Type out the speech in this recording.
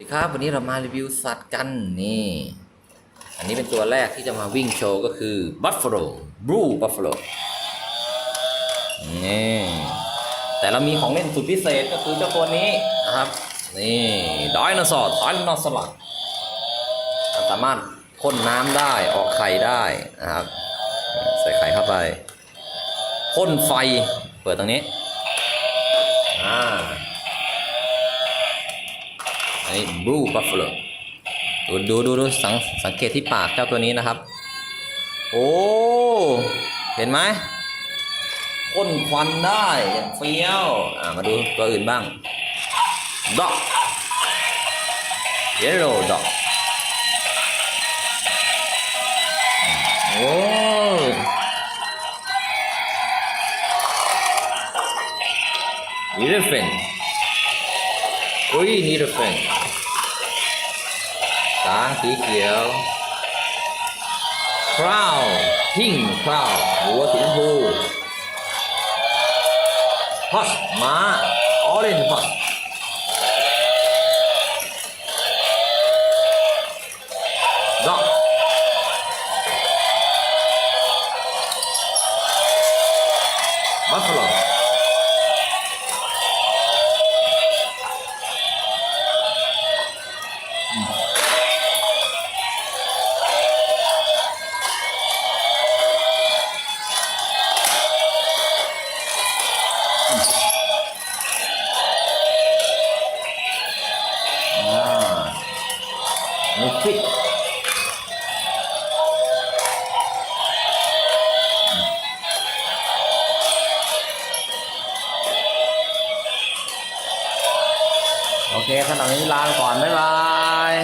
สวัสดีครับวันนี้เรามารีวิวสัตว์กันนี่อันนี้เป็นตัวแรกที่จะมาวิ่งโชว์ก็คือ Buffalo Blue Buffalo นี่แต่เรามีของเล่นสุดพิเศษก็คือเจ้าตัวนี้นะครับนี่ไดโนเสาร์ไดโนเสาร์สามารถพ่นน้ำได้ออกไข่ได้นะครับ ใส่ไข่เข้าไปพ่นไฟเปิดตรงนี้อ่า อันนี้ blue buffalo ดูดูดูสังสังเกตที่ปากเจ้าตัวนี้นะครับ โอ้ เห็นไหมพ่นควันได้อย่างเฟี้ยวอ่ามาดูตัวอื่นบ้าง dog yellow dog โอ้ elephant อุ้น ระเฟนช้างสีเขียวคราวทิ้งคราวหัวสีชมพูพัสม้าออเรนจ์พัส อ่านี่ฟิตโอเคขนาดนี้ลาไปก่อน บ๊ายบาย